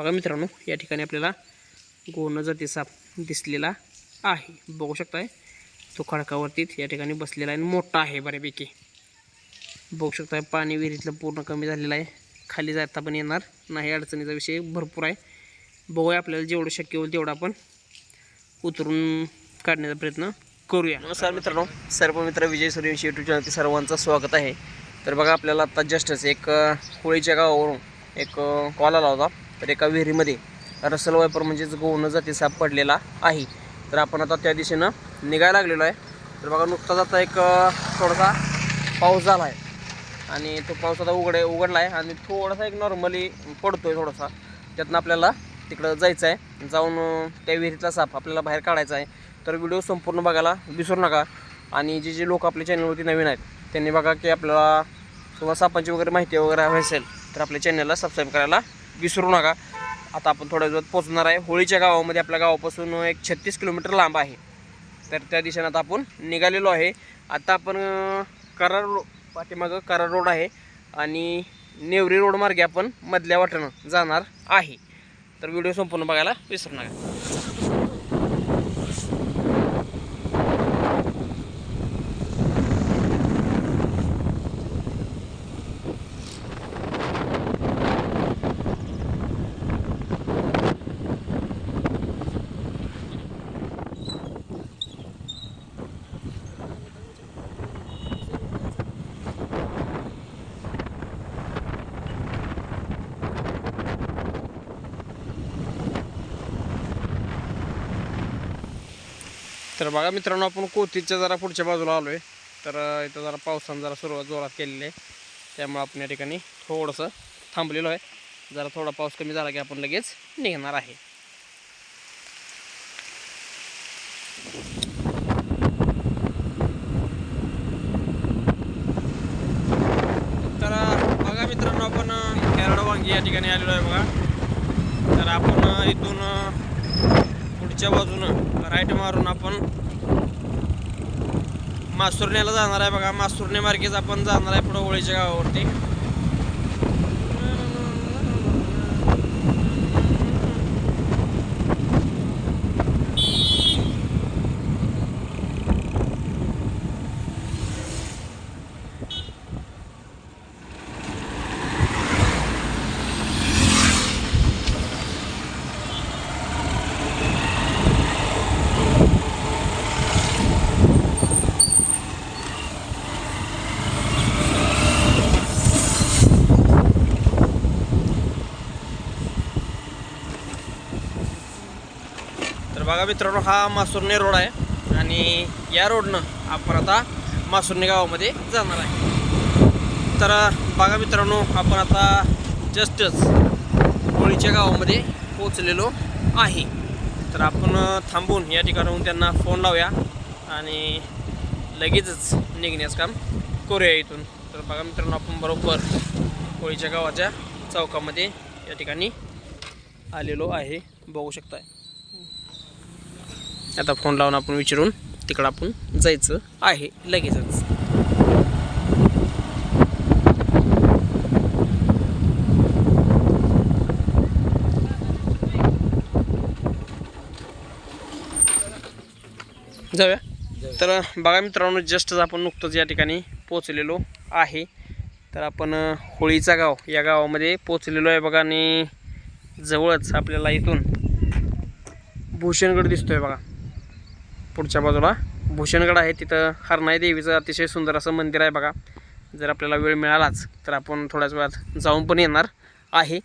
बघा मित्रांनो या ठिकाणी आपल्याला गोण जाती साप दिसलेला आहे. बघू शकताय तो खडकावरतीच या ठिकाणी बसलेला आहे आणि मोठा आहे बऱ्यापैकी. बघू शकताय पाणी विहिरीतलं पूर्ण कमी झालेलं आहे. खाली जाता पण येणार नाही अडचणीचा विषय भरपूर आहे. बघूया आपल्याला जेवढं शक्य होईल तेवढं आपण उतरून काढण्याचा प्रयत्न करूया. नमस्कार मित्रांनो सर्व मित्र विजय सूर्यवंशी यूट्यूब चॅनलचे सर्वांचं स्वागत आहे. तर बघा आपल्याला आत्ता जस्टच एक होळीच्या गावावरून एक कॉल आला होता. तर एका विहिरीमध्ये रसल वायपर म्हणजेच गोवणं जाती साप पडलेला आहे. तर आपण आता त्या दिशेनं निघायला लागलेलो आहे. तर बघा नुकताच आता एक थोडासा पाऊस झाला आहे आणि तो पाऊस आता उघडे उघडला आहे आणि थोडासा एक नॉर्मली पडतो आहे थोडासा. त्यातनं आपल्याला तिकडं जायचं आहे जाऊन त्या विहिरीतला साप आपल्याला बाहेर काढायचा आहे. तर व्हिडिओ संपूर्ण बघायला विसरू नका. आणि जे जे लोक आपल्या चॅनलवरती नवीन आहेत त्यांनी बघा की आपल्याला किंवा सापांची वगैरे माहिती वगैरे हवी असेल तर आपल्या चॅनलला सबस्क्राईब करायला विसरू नका. आता आपण थोड्या वेळात पोहोचणार आहे. होळीच्या गावामध्ये आपल्या गावापासून एक छत्तीस किलोमीटर लांब आहे. तर त्या दिशेनं आता आपण निघालेलो आहे. आता आपण करार रो पाठीमागं करार रोड आहे आणि नेवरी रोडमार्गे आपण मधल्या वाटेनं जाणार आहे. तर व्हिडिओ संपूर्ण बघायला विसरू नका. तर बघा मित्रांनो आपण कोथीच्या जरा पुढच्या बाजूला आलो आहे तर इथं जरा पावसानं जरा सुरुवात जोरात केलेली आहे. त्यामुळे आपण या ठिकाणी थोडंसं थांबलेलो आहे. जरा थोडा पाऊस कमी झाला की आपण लगेच निघणार आहे. तर बघा मित्रांनो आपण कॅरड वांगी या ठिकाणी आलेलो आहे बघा. तर आपण इथून पुढच्या बाजूनं राईट मारून आपण मासुर्ण्याला जाणार आहे बघा. मासुर्णे मार्गेच आपण जाणार आहे पुढं होळीच्या गावावरती. बघा मित्रांनो हा मासुर्णे रोड आहे. आणि या रोडनं आपण आता मासुर्णे गावामध्ये जाणार आहे. तर बघा मित्रांनो आपण आता जस्टच होळीच्या गावामध्ये पोचलेलो आहे. तर आपण थांबून या ठिकाणाहून त्यांना फोन लावूया आणि लगेचच निघण्याचं काम करूया इथून. तर बघा मित्रांनो आपण बरोबर होळीच्या गावाच्या चौकामध्ये या ठिकाणी आलेलो आहे. बघू शकताय. आता फोन लावून आपण विचारून तिकडं आपण जायचं आहे लगेचच. जाऊया. तर बघा मित्रांनो जस्टच आपण नुकतंच या ठिकाणी पोचलेलो आहे. तर आपण होळीचा गाव या गावामध्ये पोचलेलो आहे बघा आणि जवळच आपल्याला इथून भूषणगड दिसतोय बघा. पुढच्या बाजूला भूषणगड आहे. तिथं हरणाई देवीचं अतिशय सुंदर असं मंदिर आहे बघा. जर आपल्याला वेळ मिळालाच तर आपण थोड्याच वेळात जाऊन पण येणार आहे.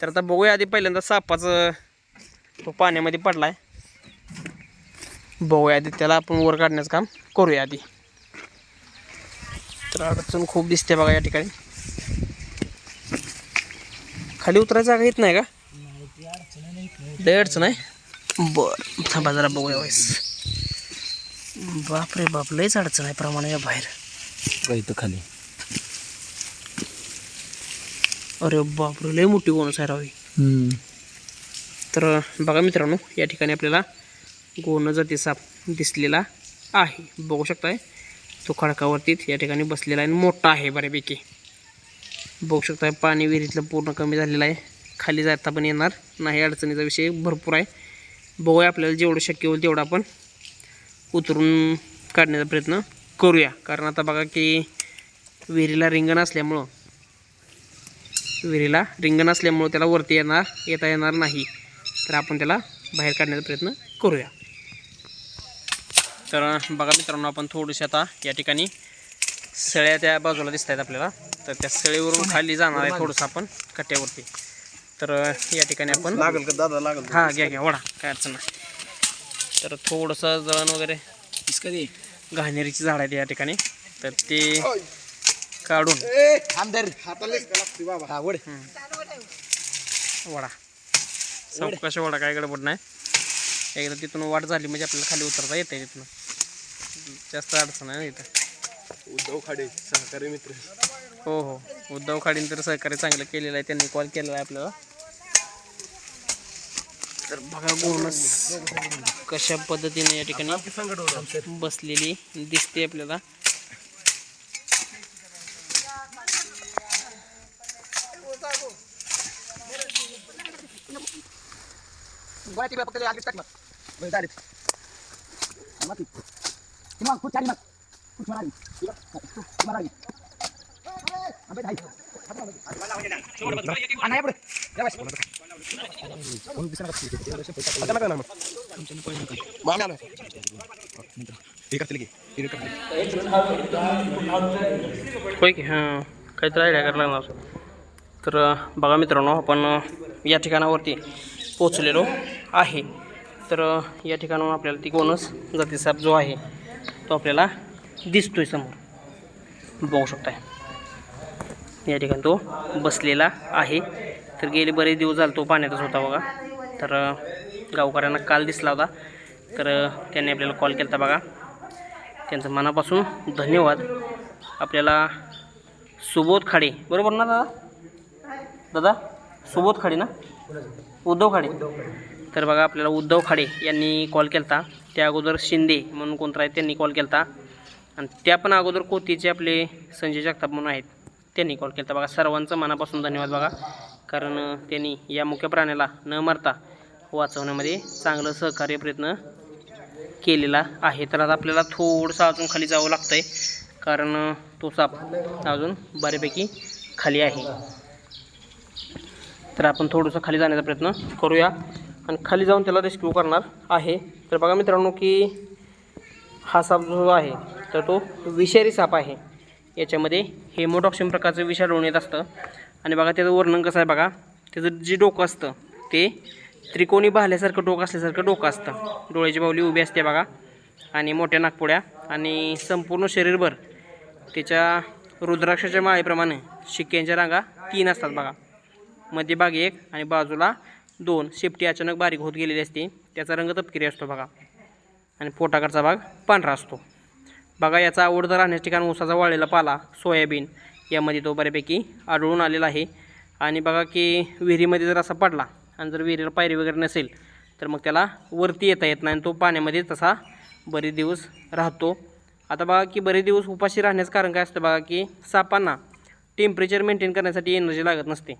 तर आता बघूया आधी पहिल्यांदा सापाचं तो पाण्यामध्ये पडला आहे बघूया आधी त्याला आपण वर काढण्याचं काम करूया आधी. तर अडचण खूप दिसते बघा या ठिकाणी. खाली उतरायची जागा येत नाही का? लय अडचण आहे. बरं थांबा जरा बघूया वयस बाप रे बाप लयच अडचण आहे प्रमाणाच्या बाहेर. इथं खाली. अरे बापरे लय मोठी गोणस आहे रावी तर बघा मित्रांनो या ठिकाणी आपल्याला गोण जाती साप दिसलेला आहे. बघू शकताय तो खडकावरतीच या ठिकाणी बसलेला आहे आणि मोठा आहे बऱ्यापैकी. बघू शकताय पाणी विहिरीतलं पूर्ण कमी झालेलं आहे. खाली जाता पण येणार नाही अडचणीचा विषय भरपूर आहे. बघूया आपल्याला जेवढं शक्य होईल तेवढं आपण उतरून काढण्याचा प्रयत्न करूया. कारण आता बघा की विहिरीला रिंगण असल्यामुळं विहिरीला रिंगण असल्यामुळं त्याला वरती येणार येता येणार नाही. तर आपण त्याला बाहेर काढण्याचा प्रयत्न करूया. तर बघा मित्रांनो आपण थोडीशी आता या ठिकाणी सळ्या त्या बाजूला दिसत आहेत आपल्याला. तर त्या सळीवरून खाली जाणार आहे थोडंसं आपण कट्ट्यावरती. तर या ठिकाणी आपण लागल का दादा? लागल. हां घ्या घ्या वडा. काय अडचण नाही. तर थोडंसं जळण वगैरे कधी घाणेरीची झाड आहेत या ठिकाणी. तर ते काढून. वड. चौकशा वडा काय गडबड नाही. एकदा तिथून वाट झाली म्हणजे आपल्याला खाली उतरता येते तिथून. जास्त अडचण आहे ना इथं. उद्धव खाडे सहकारी मित्र. हो हो. उद्धव खाडीन तर सहकार्य चांगलं केलेलं आहे. त्यांनी कॉल केलेला आहे आपल्याला. तर बघा गोनस कशा पद्धतीने या ठिकाणी बसलेली दिसते आपल्याला. होय हां काहीतरी आयडिया करणार तर बघा मित्रांनो आपण या ठिकाणावरती पोचलेलो आहे. तर या ठिकाणावर आपल्याला ती कोणच जातीसाहेब जो आहे तो आपल्याला दिसतोय समोर. बघू शकताय. या ठिकाणी तो बसलेला आहे. तर गेले बरेच दिवस झाले तो पाण्यातच होता बघा. तर गावकऱ्यांना काल दिसला होता. तर त्यांनी आपल्याला कॉल केला होता बघा. त्यांचं मनापासून धन्यवाद. आपल्याला सुबोध खाडे बरोबर ना दादा? दादा सुबोध खाडे ना? उद्धव खाडे. तर बघा आपल्याला उद्धव खाडे यांनी कॉल केला होता त्या अगोदर शिंदे म्हणून कोणतं आहे त्यांनी कॉल केला होता आणि त्या पण अगोदर कोतीचे आपले संजय जगताप म्हणून आहेत त्यांनी कॉल केला बघा सर्वांचं मनापासून धन्यवाद बघा. कारण त्यांनी या मुख्य प्राण्याला न मरता वाचवण्यामध्ये चांगलं सहकार्य प्रयत्न केलेला आहे. तर आता आपल्याला थोडंसं अजून खाली जावं लागतं आहे कारण तो साप अजून बऱ्यापैकी खाली आहे. तर आपण थोडंसं खाली जाण्याचा प्रयत्न करूया. आणि खाली जाऊन त्याला रेस्क्यू करणार आहे. तर बघा मित्रांनो की हा साप जो आहे तर तो विषारी साप आहे. याच्यामध्ये हेमोटॉक्सिन प्रकारचं विष येत असतं. आणि बघा त्याचं वर्णन कसं आहे बघा. त्याचं जे डोकं असतं ते त्रिकोणी भाल्यासारखं डोकं असल्यासारखं डोकं असतं. डोळ्याची बावली उभी असते बघा. आणि मोठ्या नागपुड्या आणि संपूर्ण शरीरभर त्याच्या रुद्राक्षाच्या माळेप्रमाणे शिक्क्यांच्या रांगा तीन असतात बघा. मध्यभागी एक आणि बाजूला दोन. शेपटी अचानक बारीक होत गेलेली असते. त्याचा रंग तपकिरी असतो बघा. आणि पोटाकडचा भाग पांढरा असतो. बघा याचा आवडता राहण्याचं ठिकाण ऊसाचा वाळलेला पाला सोयाबीन यामध्ये तो बऱ्यापैकी आढळून आलेला आहे. आणि बघा की विहिरीमध्ये जर असा पडला आणि जर विहिरीला पायरी वगैरे नसेल तर मग त्याला वरती येता येत नाही आणि तो पाण्यामध्ये तसा बरेच दिवस राहतो. आता बघा की बरेच दिवस उपाशी राहण्याचं कारण काय असतं बघा की सापांना टेम्परेचर मेंटेन करण्यासाठी एनर्जी लागत नसते.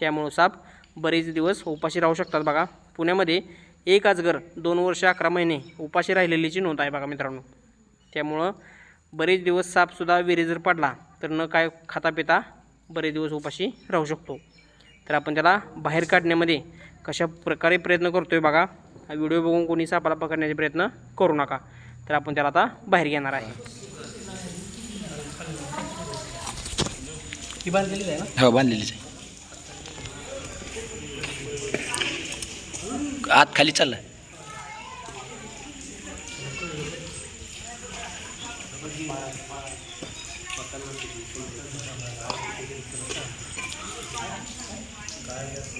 त्यामुळं साप बरेच दिवस उपाशी राहू शकतात बघा. पुण्यामध्ये एक आजगर दोन वर्ष अकरा महिने उपाशी राहिलेलीची नोंद आहे बघा मित्रांनो. त्यामुळं बरेच दिवस सापसुद्धा विहिरी जर पडला तर न काय खाता पिता बरे दिवस उपाशी राहू शकतो. तर आपण त्याला बाहेर काढण्यामध्ये कशा प्रकारे प्रयत्न करतो आहे बघा. हा व्हिडिओ बघून कोणी सापाला पकडण्याचे प्रयत्न करू नका. तर आपण त्याला आता बाहेर घेणार आहे. हो, आत खाली चाललं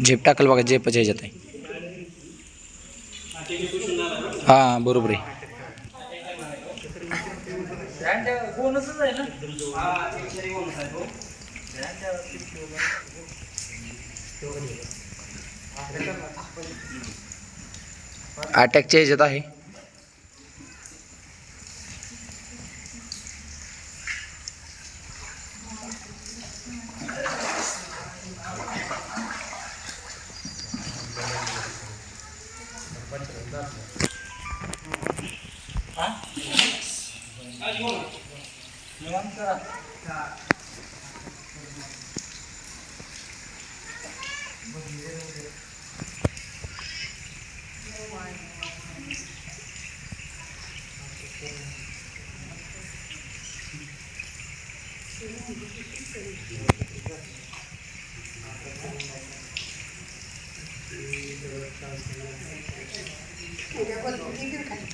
झेप टाकल बघा झेपच्या ह्याच्यात आहे हाँ। बरोबर। आहे अटॅकच्या ह्याच्यात आहे.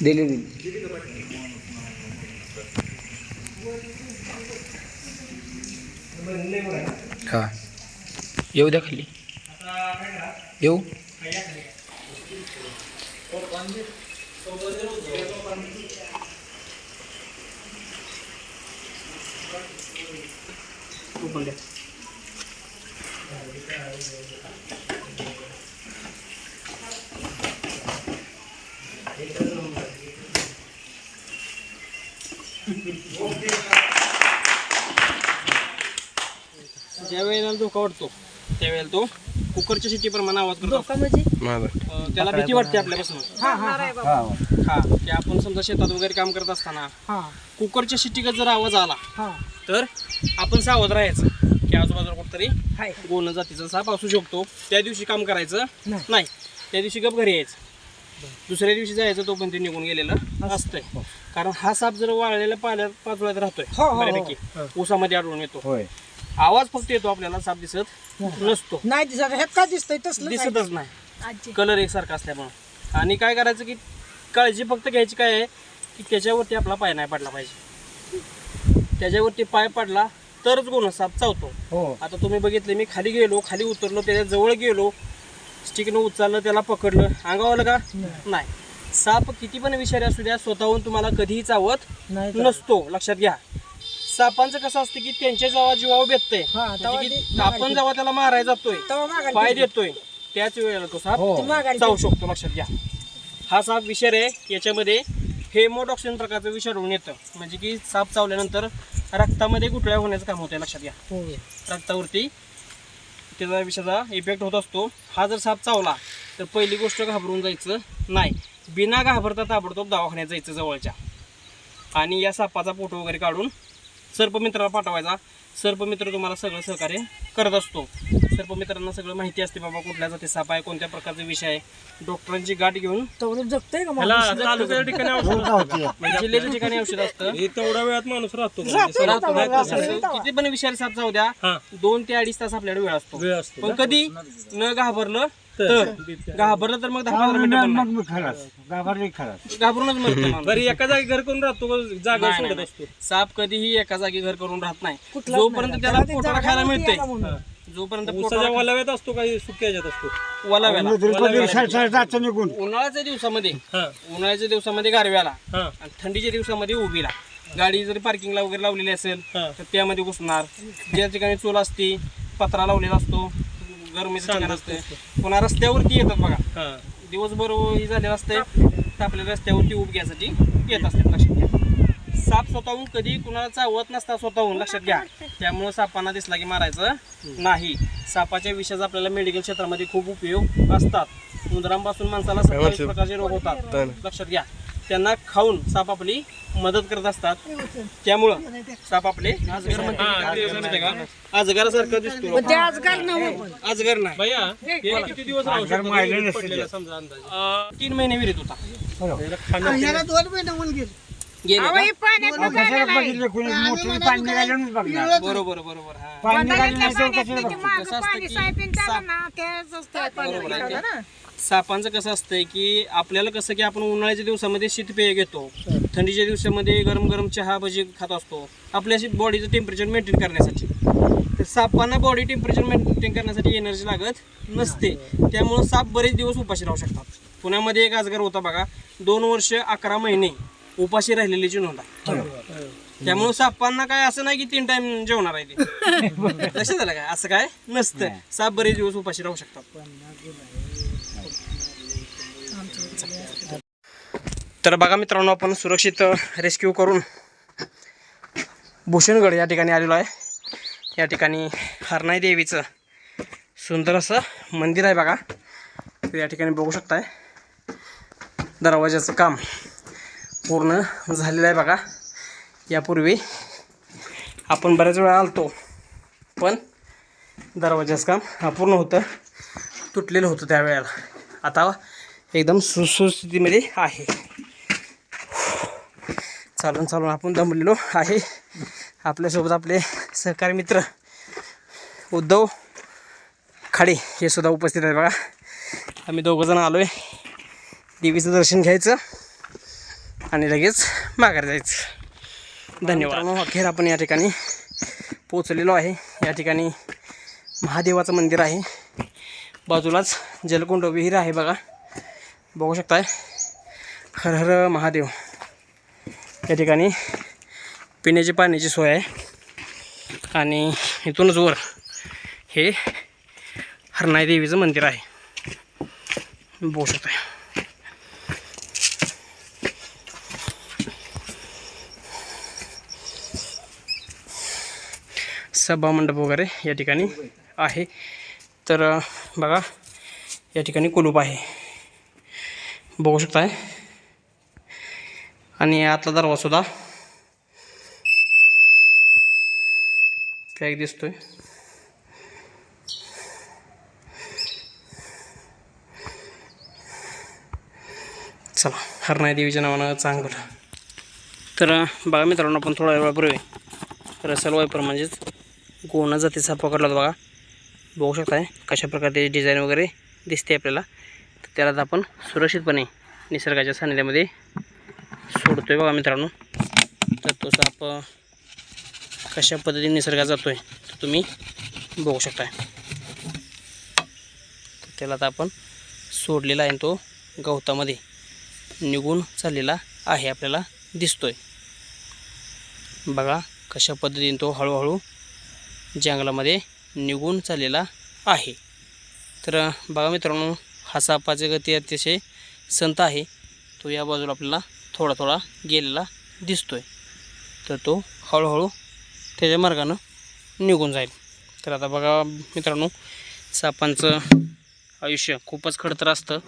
दिली दिली हां. येऊ द्या खाली. येऊ ओपन द्या ज्या वेळेला धोका वाटतो त्यावेळेला तो कुकरच्या शिट्टीप्रमाणे आवाज करतो. अं, त्याला भीती वाटते आपल्यापासून. हा की आपण समजा शेतात वगैरे काम करत असताना कुकरच्या शिट्टीगत जर आवाज आला तर आपण सावध राहायचं की आजूबाजूला कुठतरी गोल जातीचा साप असू शकतो. त्या दिवशी काम करायचं नाही. त्या दिवशी गप घरी यायचं. दुसऱ्या दिवशी जायचं तो पण ते निघून गेलेलं असतंय. कारण हा साप जर वाळलेल्या पाण्यात पाचोळ्यात राहतोय बऱ्यापैकी. ऊसामध्ये आढळून येतो. होय. आवाज फक्त येतो आपल्याला साप दिसत नसतो. नाही दिसत ह्यात काय दिसतंय? तसलं काय? दिसतच नाही. कलर एकसारखा असल्यामुळं. आणि काय करायचं की काळजी फक्त घ्यायची काय आहे की त्याच्यावरती आपला पाय नाही पडला पाहिजे. त्याच्यावरती पाय पडला तरच गुन्हा साप चावतो. हो. आता तुम्ही बघितले मी खाली गेलो खाली उतरलो त्याच्याजवळ गेलो स्टिकनं उचललं त्याला पकडलं. अंगावलं का? नाही. साप किती पण विषारी असू द्या स्वतःहून तुम्हाला कधीही चावत नाही. नसतो. लक्षात घ्या. सापांचं कसं असतं की त्यांच्या जेव्हा जीवावर बेततंय हा, तेव्हा म्हणजे की ते आपण जेव्हा त्याला मारायला जातोय तेव्हा पाय गेली. देतोय त्याच वेळेला तो साप हो. ती माघारी चावू शकतो लक्षात घ्या. हा साप विषार आहे याच्यामध्ये हेमोटॉक्सिन प्रकारचं विषाणून येतं. म्हणजे की साप चावल्यानंतर रक्तामध्ये गुठळ्या होण्याचं काम होतं लक्षात घ्या. होय. रक्तावरती त्याचा विषाचा इफेक्ट होत असतो. हा जर साप चावला तर पहिली गोष्ट घाबरून जायचं नाही. बिना घाबरता ताबडतोब दवाखान्यात जायचं जवळच्या. आणि या सापाचा फोटो वगैरे काढून सर्पमित्राला पाठवायचा. सर्पमित्र तुम्हाला सगळं सहकार्य करत असतो. सर्पमित्रांना सगळं माहिती असते बाबा कुठल्या जाती साप आहे कोणत्या प्रकारचा विषय आहे. डॉक्टरांची गाठ घेऊन तेवढं जगतंय का ह्याला माणूस? तालुक्याच्या ठिकाणी औषध म्हणजे जिल्ह्याच्या ठिकाणी औषध असतं. तेवढ्या वेळात माणूस राहतो राहतो. किती पण विषारी साप जाऊ द्या दोन ते अडीच तास आपल्याकडे वेळ असतो. वेळ असतो. पण कधी न घाबरलं तर घाबरलं तर मग दहा पंधरा मिनिटं पण नाही. घाबरूनच मरतो माणूस. बरं एका जागी घर करून राहतो का जागा नाही, सोडत नाही, असतो. साप कधीही एका जागी घर करून राहत नाही. कुठलाच जोपर्यंत नाही. त्याला ते पोटाला जागा खायला नव्हती मिळतंय. याला म्हणून. जोपर्यंत वलाव्यात असतो काही सुक्या ह्याच्यात असतो. वलाव्याला निघून. उन्हाळ्याच्या दिवसामध्ये हा. उन्हाळ्याच्या दिवसामध्ये गारव्याला. हा. आणि थंडीच्या दिवसामध्ये उभीला. गाडी जरी पार्किंगला वगैरे लावलेली असेल हा. तर त्यामध्ये घुसणार. ज्या ठिकाणी चूल असती पत्रा लावलेला असतो. गरमीचं ठिकाण असते पुन्हा रस्त्यावरती येतात बघा. हा. दिवसभर ही झालेलं असते तर आपल्या रस्त्यावरती उभ घ्यायसाठी येत असते लक्षात घ्या. साप स्वतःहून कधी कुणाला चावत नसता स्वतःहून लक्षात घ्या. त्यामुळं सापांना दिसला की मारायचं नाही. सापाच्या विषयाचा आपल्याला मेडिकल क्षेत्रामध्ये खूप उपयोग असतात. उंदरांपासून माणसाला सत्तावीस प्रकारचे रोग होतात. लक्षात घ्या. त्यांना खाऊन साप आपली मदत करत असतात. त्यामुळं साप आपले अजगर म्हणते माहिती का दिसतो पण. ते नव्हतं. अजगर नाही. भैया हे किती दिवस राहू शकतो? विहिरीत पडलेला समजा अंदाज. अं, तीन महिने विहिरीत होता. ह्याला दोन महिने होऊन गेले. गेले अहो, का? हे पाण्यात बघायला नाही. बरोबर हा. पाणी ना, असतं आहे. ते. सापांचं कसं असतंय की आपल्याला कसं की आपण उन्हाळ्याच्या दिवसामध्ये शीतपेय घेतो. थंडीच्या दिवसामध्ये गरम गरम चहा भजी खात असतो. आपल्या बॉडीचं टेम्परेचर मेंटेन करण्यासाठी. तर सापांना बॉडी टेम्परेचर मेंटेन करण्यासाठी एनर्जी लागत नसते. त्यामुळं साप बरेच दिवस उपाशी राहू शकतात. पुण्यामध्ये एक आजगर होता बघा दोन वर्ष अकरा महिने उपाशी राहिलेलीची नोंद आहे त्यामुळे सापांना काय असं नाही की तीन टाइम जेवणार आहे ते. लक्षात झालं काय असं काय नसतं. साप बरेच दिवस उपाशी राहू शकतात. तर बघा मित्रांनो आपण सुरक्षित रेस्क्यू करून भूषणगड या ठिकाणी आलेलो आहे. या ठिकाणी हरनाई देवीचं सुंदर असं मंदिर आहे बघा. या ठिकाणी बघू शकताय. दरवाजाचं काम पूर्ण झालेलं आहे बघा. यापूर्वी आपण बऱ्याच वेळा आलतो पण दरवाजाचं काम अपूर्ण होतं तुटलेलं होतं त्यावेळेला. आता एकदम सुस्थितीमध्ये आहे. चालून चालून आपण दमलेलो आहे. आपल्यासोबत आपले सहकारी मित्र उद्धव खाडे हे सुद्धा उपस्थित आहेत बघा. आम्ही दोघंजण आलो आहे देवीचं दर्शन घ्यायचं आणि लगेच माघार जायचं. धन्यवाद. अखेर आपण या ठिकाणी पोचलेलो आहे. या ठिकाणी महादेवाचं मंदिर आहे. बाजूलाच जलकुंड विहीर आहे बघा. बघू शकताय. हर हर महादेव. या ठिकाणी पिण्याची पाण्याची सोय आहे. आणि इथूनच वर हे हरणाई देवीचं मंदिर आहे. बघू आहे सभा मंडप वगैरे या ठिकाणी आहे. तर बघा या ठिकाणी कुलूप आहे. बघू शकताय. आणि आतला दरवाजा सुद्धा. पॅक दिसतोय? चला हरणाई देवीच्या नावानं चांगलं. तर बघा मित्रांनो आपण थोड्या वेळापूर्वी रसल वायपर म्हणजेच गोणा जातीचा पकडला होता बघा. बघू शकताय कशा प्रकारे डिझाईन वगैरे दिसते आपल्याला. तर त्याला आपण सुरक्षितपणे निसर्गाच्या सानिध्यामध्ये सोडतोय बघा मित्रांनो. तर तो साप कशा पद्धतीने निसर्गात जातोय तर तुम्ही बघू शकताय. त्याला आता आपण सोडलेला आहे आणि तो गवतामध्ये निघून चाललेला आहे आपल्याला दिसतोय. बघा कशा पद्धतीने तो हळूहळू जंगलामध्ये निघून चाललेला आहे. तर बघा मित्रांनो हा सापाची गती अतिशय संत आहे. तो या बाजूला आपल्याला थोडा थोडा गेलेला दिसतोय. तर तो हळूहळू त्याच्या मार्गानं निघून जाईल. तर आता बघा मित्रांनो सापांचं आयुष्य खूपच खडतर असतं.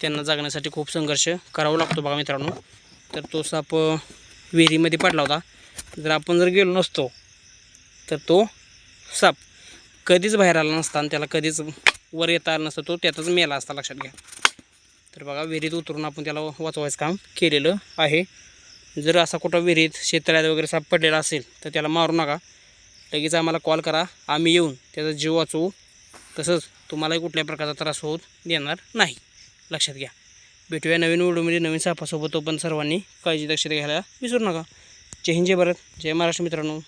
त्यांना जागण्यासाठी खूप संघर्ष करावा लागतो बघा मित्रांनो. तर तो साप विहिरीमध्ये पडला होता. जर आपण जर गेलो नसतो तर तो साप कधीच बाहेर आला नसता आणि त्याला कधीच वर येता आला नसतं. तो त्यातच मेला असता लक्षात घ्या. तर बघा विहिरीत उतरून आपण त्याला वाचवायचं काम केलेलं आहे. जर असा कुठं विहिरीत शेततळ्यात वगैरे साप पडलेला असेल तर त्याला मारू नका. लगेच आम्हाला कॉल करा. आम्ही येऊन त्याचा जीव वाचवू. तसंच तुम्हालाही कुठल्याही प्रकारचा त्रास होत देणार नाही. लक्षात घ्या. भेटूया नवीन व्हिडिओमध्ये नवीन सापासोबत. पण सर्वांनी काळजी दक्षता घ्यायला विसरू नका. जय हिंद जय भारत. जय महाराष्ट्र मित्रांनो.